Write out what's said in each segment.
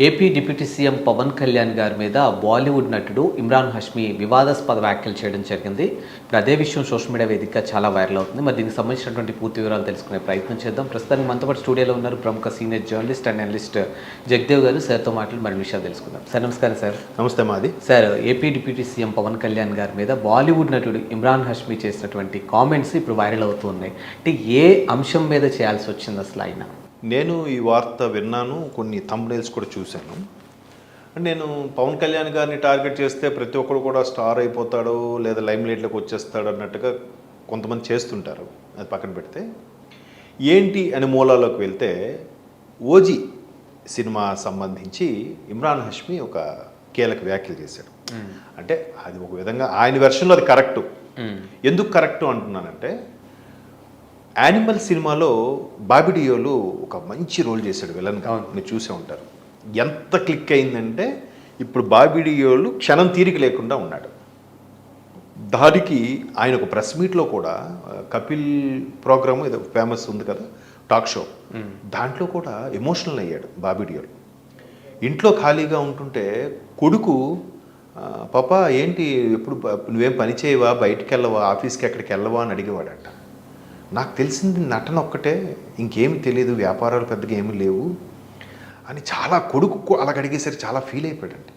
AP deputy CM Pawan Kalyan garu మీద బాలీవుడ్ నటుడు ఇమ్రాన్ హష్మి వివాదాస్పద వ్యాఖ్యలు చేయడం జరిగింది. ఇప్పుడు అదే విషయం సోషల్ మీడియా వేదికగా చాలా వైరల్ అవుతుంది. మరి దీనికి సంబంధించినటువంటి పూర్తి వివరాలు తెలుసుకునే ప్రయత్నం చేద్దాం. ప్రస్తుతానికి మనతో పాటు స్టూడియోలో ఉన్నారు ప్రముఖ senior journalist and analyst Jagadev garu. సార్తో మాట్లాడి మరి విషయాలు తెలుసుకుందాం. సార్ నమస్కారం సార్. నమస్తే మాది. Sir AP deputy CM Pawan Kalyan garu మీద బాలీవుడ్ నటుడు ఇమ్రాన్ హష్మి చేసినటువంటి కామెంట్స్ ఇప్పుడు వైరల్ అవుతూ ఉన్నాయి. అంటే ఏ అంశం మీద చేయాల్సి వచ్చింది అసలు ఆయన? నేను ఈ వార్త విన్నాను కొన్ని thumbnails కూడా చూశాను. నేను పవన్ కళ్యాణ్ గారిని టార్గెట్ చేస్తే ప్రతి ఒక్కరు కూడా స్టార్ అయిపోతాడు లేదా లైమ్ లైట్లోకి వచ్చేస్తాడు అన్నట్టుగా కొంతమంది చేస్తుంటారు అది పక్కన పెడితే. ఏంటి అని మూలాల్లోకి వెళ్తే ఓజీ సినిమా సంబంధించి ఇమ్రాన్ హష్మి ఒక కీలక వ్యాఖ్యలు చేశాడు. అంటే అది ఒక విధంగా ఆయన వెర్షన్లో అది కరెక్టు ఎందుకు కరెక్టు అంటున్నానంటే యానిమల్ సినిమాలో బాబిడియోలు ఒక మంచి రోల్ చేశాడు విలన్గా మీరు చూసే ఉంటారు. ఎంత క్లిక్ అయిందంటే ఇప్పుడు బాబిడియోలు క్షణం తీరిక లేకుండా ఉన్నాడు. దానికి ఆయన ఒక ప్రెస్ మీట్లో కూడా కపిల్ ప్రోగ్రామ్ ఏదో ఫేమస్ ఉంది కదా టాక్ షో. దాంట్లో కూడా ఎమోషనల్ అయ్యాడు బాబిడియోలు ఇంట్లో ఖాళీగా ఉంటుంటే కొడుకు పాప ఏంటి ఎప్పుడు నువ్వేం పని చేయవా? బయటికి వెళ్ళవా? ఆఫీస్కి ఎక్కడికి వెళ్ళవా? అని అడిగేవాడట. నాకు తెలిసింది నటన ఒక్కటే ఇంకేమి తెలియదు వ్యాపారాలు పెద్దగా ఏమీ లేవు అని చాలా కొడుకు అలాగ అడిగేసరికి చాలా ఫీల్ అయిపోయాడండి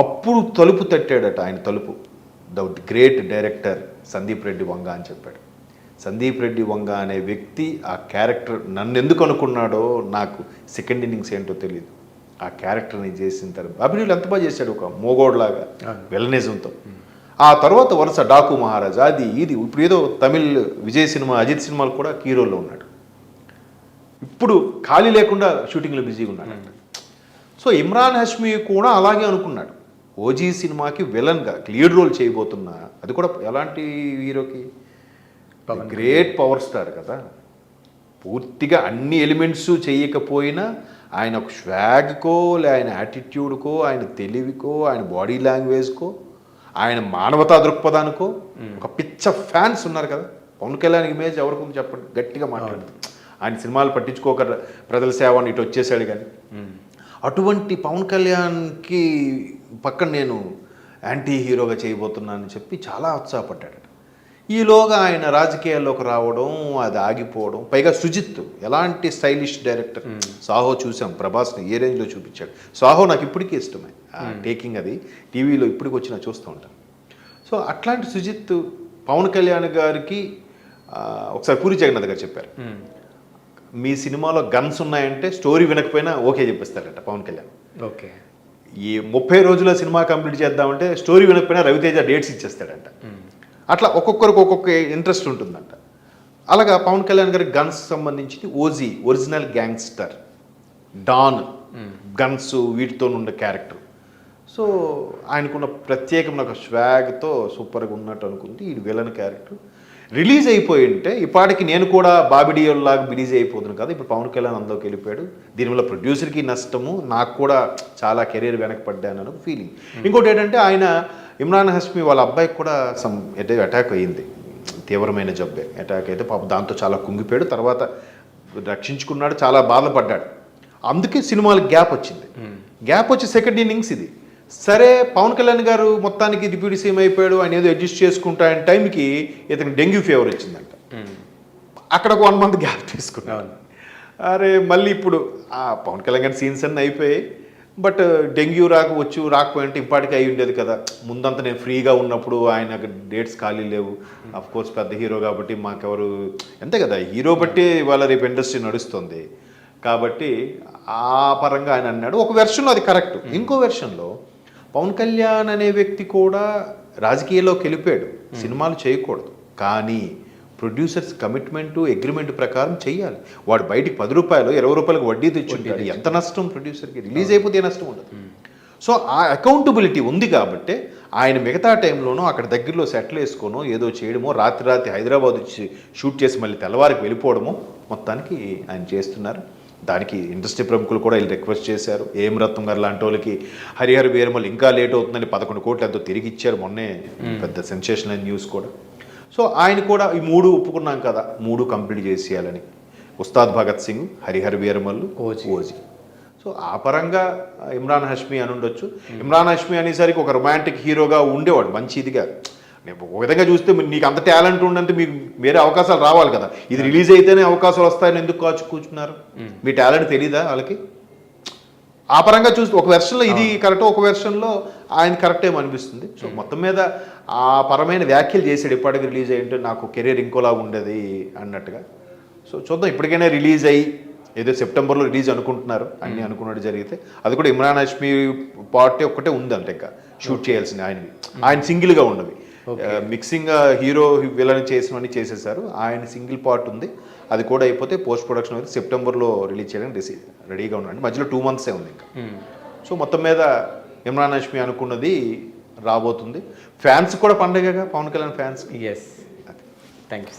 అప్పుడు తలుపు తట్టాడట ఆయన తలుపు. The great director Sandeep Reddy Vanga అని చెప్పాడు. సందీప్ రెడ్డి వంగ అనే వ్యక్తి ఆ క్యారెక్టర్ నన్ను ఎందుకు అనుకున్నాడో నాకు సెకండ్ ఇన్నింగ్స్ ఏంటో తెలియదు ఆ క్యారెక్టర్ని చేసిన తర్వాత అభినయులు ఎంత బాగా చేశాడు ఒక మోగోడ్లాగా వెలనిజంతో. ఆ తర్వాత వరుస డాకు మహారాజా అది ఇది ఇప్పుడు ఏదో తమిళ్ విజయ్ సినిమా అజిత్ సినిమాలు కూడా హీరోలో ఉన్నాడు. ఇప్పుడు ఖాళీ లేకుండా షూటింగ్లో బిజీగా ఉన్నాడు. సో ఇమ్రాన్ హష్మి కూడా అలాగే అనుకున్నాడు. ఓజీ సినిమాకి విలన్గా లీడ్ రోల్ చేయబోతున్నా అది కూడా ఎలాంటి హీరోకి? గ్రేట్ పవర్ స్టార్ కదా. పూర్తిగా అన్ని ఎలిమెంట్స్ చేయకపోయినా ఆయన ఒక స్వాగ్కో లే ఆయన యాటిట్యూడ్కో ఆయన తెలివికో ఆయన బాడీ లాంగ్వేజ్కో ఆయన మానవతా దృక్పథానికో ఒక పిచ్చ ఫ్యాన్స్ ఉన్నారు కదా. పవన్ కళ్యాణ్ ఇమేజ్ ఎవరికి చెప్పండి. గట్టిగా మాట్లాడు. ఆయన సినిమాలు పట్టించుకోక ప్రజల సేవ అని ఇటు వచ్చేసాడు కానీ. అటువంటి పవన్ కళ్యాణ్కి పక్కన నేను యాంటీ హీరోగా చేయబోతున్నానని చెప్పి చాలా ఉత్సాహపడ్డాడు. ఈలోగా ఆయన రాజకీయాల్లోకి రావడం అది ఆగిపోవడం పైగా సుజిత్ ఎలాంటి స్టైలిష్ డైరెక్టర్? సాహో చూసాం ప్రభాస్ని ఏ రేంజ్లో చూపించాడు? సాహో నాకు ఇప్పటికీ ఇష్టమే. టేకింగ్ అది. టీవీలో ఇప్పటికి వచ్చినా చూస్తూ ఉంటాను సో అట్లాంటి సుజిత్ పవన్ కళ్యాణ్ గారికి ఒకసారి పూరి జగన్నాథ్ గారు చెప్పారు. మీ సినిమాలో గన్స్ ఉన్నాయంటే స్టోరీ వినకపోయినా ఓకే చెప్పిస్తారట పవన్ కళ్యాణ్. ఓకే. ఈ ముప్పై రోజుల సినిమా కంప్లీట్ చేద్దామంటే స్టోరీ వినకపోయినా రవితేజ డేట్స్ ఇచ్చేస్తాడంట. అట్లా ఒక్కొక్కరికి ఒక్కొక్క ఇంట్రెస్ట్ ఉంటుందంట. అలాగా పవన్ కళ్యాణ్ గారి గన్స్ సంబంధించి OG original gangster don guns వీటితో ఉండే క్యారెక్టర్ సో ఆయనకున్న ప్రత్యేకమైన ఒక స్వాగ్తో సూపర్గా ఉన్నట్టు అనుకుంది ఈ విలన్ క్యారెక్టర్ రిలీజ్ అయిపోయి ఉంటే ఇప్పటికి నేను కూడా బాబిడియోల్లాగా బిలీజ్ అయిపోతున్నాను కదా ఇప్పుడు పవన్ కళ్యాణ్ అందులోకి వెళ్ళిపోయాడు. దీనివల్ల ప్రొడ్యూసర్కి నష్టము నాకు కూడా చాలా కెరీర్ వెనకపడ్డాను అని ఫీలింగ్ ఇంకోటి ఏంటంటే ఆయన ఇమ్రాన్ హస్మి వాళ్ళ అబ్బాయికి కూడా సమ్ అటాక్ అయ్యింది. తీవ్రమైన జబ్బే. అటాక్ అయితే పాప దాంతో చాలా కుంగిపోయాడు. తర్వాత రక్షించుకున్నాడు. చాలా బాధపడ్డాడు అందుకే సినిమాలకు గ్యాప్ వచ్చింది. గ్యాప్ వచ్చి సెకండ్ ఇన్నింగ్స్ ఇది. సరే పవన్ కళ్యాణ్ గారు మొత్తానికి డిప్యూటీ సీఎం అయిపోయాడు. ఆయన ఏదో అడ్జస్ట్ చేసుకుంటా ఆయన టైంకి ఇతనికి డెంగ్యూ ఫీవర్ వచ్చిందంట. అక్కడ ఒక వన్ మంత్ గ్యాప్ తీసుకున్నాను అరే మళ్ళీ ఇప్పుడు ఆ పవన్ కళ్యాణ్ గారి సీన్స్ అన్నీ అయిపోయాయి. బట్ డెంగ్యూ రాకపోవచ్చు రాకపోయింటే ఇప్పటికీ అయి ఉండేది కదా. ముందంతా నేను ఫ్రీగా ఉన్నప్పుడు ఆయన డేట్స్ ఖాళీ లేవు. అఫ్ కోర్స్ పెద్ద హీరో కాబట్టి మాకెవరు అంతే కదా. హీరో బట్టి ఇవాళ రేపు ఇండస్ట్రీ నడుస్తుంది. కాబట్టి ఆ పరంగా ఆయన అన్నాడు. ఒక వెర్షన్లో అది కరెక్ట్ ఇంకో వెర్షన్లో పవన్ కళ్యాణ్ అనే వ్యక్తి కూడా రాజకీయాల్లోకి వెళ్ళిపోయాడు. సినిమాలు చేయకూడదు. కానీ ప్రొడ్యూసర్స్ కమిట్మెంట్ అగ్రిమెంట్ ప్రకారం చేయాలి వాడు బయటికి పది రూపాయలు ఇరవై రూపాయలకు వడ్డీ తెచ్చుంటాడు. ఎంత నష్టం ప్రొడ్యూసర్కి? రిలీజ్ అయిపోతే నష్టం ఉండదు. సో ఆ అకౌంటబిలిటీ ఉంది కాబట్టి ఆయన మిగతా టైంలోనూ అక్కడ దగ్గరలో సెటిల్ వేసుకోనో ఏదో చేయడమో రాత్రి రాత్రి హైదరాబాద్ వచ్చి షూట్ చేసి మళ్ళీ తెల్లవారికి వెళ్ళిపోవడమో మొత్తానికి ఆయన చేస్తున్నారు. దానికి ఇండస్ట్రీ ప్రముఖులు కూడా వీళ్ళు రిక్వెస్ట్ చేశారు. ఏం రత్నం గారు లాంటి వాళ్ళకి హరిహర వీరమల్ ఇంకా లేట్ అవుతుందని పదకొండు కోట్లు ఎంతో తిరిగి ఇచ్చారు మొన్నే. పెద్ద సెన్సేషనల్ న్యూస్ కూడా. సో ఆయన కూడా ఈ మూడు ఒప్పుకున్నాం కదా. మూడు complete చేసేయాలని. Ustaad Bhagat Singh Harihara Veeramallu OG. OG. So ఆ పరంగా ఇమ్రాన్ హష్మి అని ఉండొచ్చు. ఇమ్రాన్ హష్మి అనేసరికి ఒక రొమాంటిక్ హీరోగా ఉండేవాడు మంచి ఇదిగా. నేను ఒక విధంగా చూస్తే నీకు అంత టాలెంట్ ఉండంటే మీకు వేరే అవకాశాలు రావాలి కదా. ఇది రిలీజ్ అయితేనే అవకాశాలు వస్తాయని ఎందుకు కాచు కూర్చున్నారు మీ టాలెంట్ తెలీదా వాళ్ళకి? ఆ పరంగా చూస్తే ఒక వెర్షన్లో ఇది కరెక్ట్ ఒక వెర్షన్లో ఆయన కరెక్ట్ ఏమో అనిపిస్తుంది. సో మొత్తం మీద ఆ పరమైన వ్యాఖ్యలు చేసాడు ఇప్పటికి రిలీజ్ అయ్యింటే నాకు కెరీర్ ఇంకోలా ఉండేది అన్నట్టుగా. సో చూద్దాం ఇప్పటికైనా రిలీజ్ అయ్యి ఏదో సెప్టెంబర్లో రిలీజ్ అనుకుంటున్నారు అన్ని అనుకున్నట్టు జరిగితే. అది కూడా ఇమ్రాన్ హష్మి పార్టీ ఒక్కటే ఉందంట ఇంకా షూట్ చేయాల్సింది ఆయనవి ఆయన సింగిల్గా ఉన్నవి మిక్సింగ్ హీరో విలన్ చేసినవన్నీ చేసేసారు ఆయన సింగిల్ పార్ట్ ఉంది. అది కూడా అయిపోతే పోస్ట్ ప్రొడక్షన్ అయితే సెప్టెంబర్లో రిలీజ్ చేయడానికి రిసీ రెడీగా ఉండండి. మధ్యలో టూ మంత్సే ఉంది ఇంకా. సో మొత్తం మీద ఇమ్రాన్ హష్మి అనుకున్నది రాబోతుంది. ఫ్యాన్స్ కూడా పండగగా Pawan Kalyan fans yes thank you